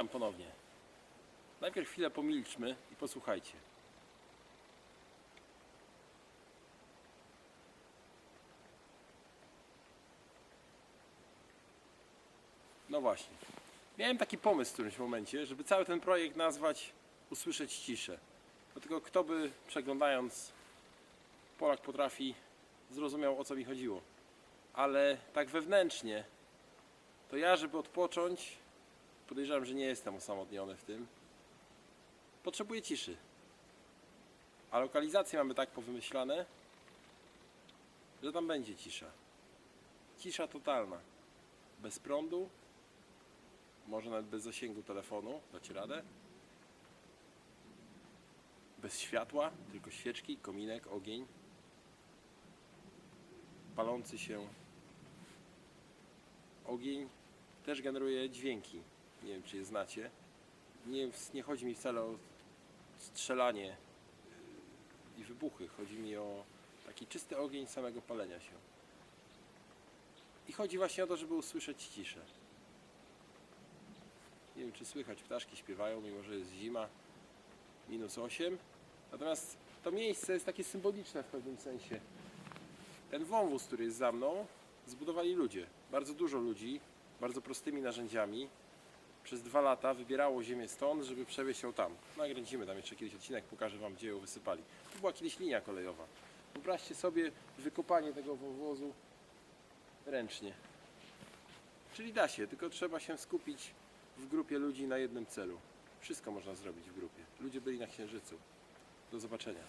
Witam ponownie. Najpierw chwilę pomilczmy i posłuchajcie. No właśnie. Miałem taki pomysł w którymś momencie, żeby cały ten projekt nazwać Usłyszeć ciszę. Dlatego kto by przeglądając Polak potrafi zrozumiał o co mi chodziło. Ale tak wewnętrznie to ja, żeby odpocząć, podejrzewam, że nie jestem osamotniony w tym. Potrzebuję ciszy. A lokalizacje mamy tak powymyślane, że tam będzie cisza. Cisza totalna. Bez prądu, może nawet bez zasięgu telefonu, dacie radę. Bez światła, tylko świeczki, kominek, ogień. Palący się ogień też generuje dźwięki. Nie wiem, czy je znacie. Nie, nie chodzi mi wcale o strzelanie yy, i wybuchy. Chodzi mi o taki czysty ogień samego palenia się. I chodzi właśnie o to, żeby usłyszeć ciszę. Nie wiem, czy słychać, ptaszki śpiewają, mimo że jest zima, minus 8. Natomiast to miejsce jest takie symboliczne w pewnym sensie. Ten wąwóz, który jest za mną, zbudowali ludzie. Bardzo dużo ludzi, bardzo prostymi narzędziami. Przez dwa lata wybierało ziemię stąd, żeby przewieźć ją tam. Nagręcimy tam jeszcze kiedyś odcinek, pokażę Wam, gdzie ją wysypali. Tu była kiedyś linia kolejowa. Wyobraźcie sobie wykopanie tego wąwozu ręcznie. Czyli da się, tylko trzeba się skupić w grupie ludzi na jednym celu. Wszystko można zrobić w grupie. Ludzie byli na Księżycu. Do zobaczenia.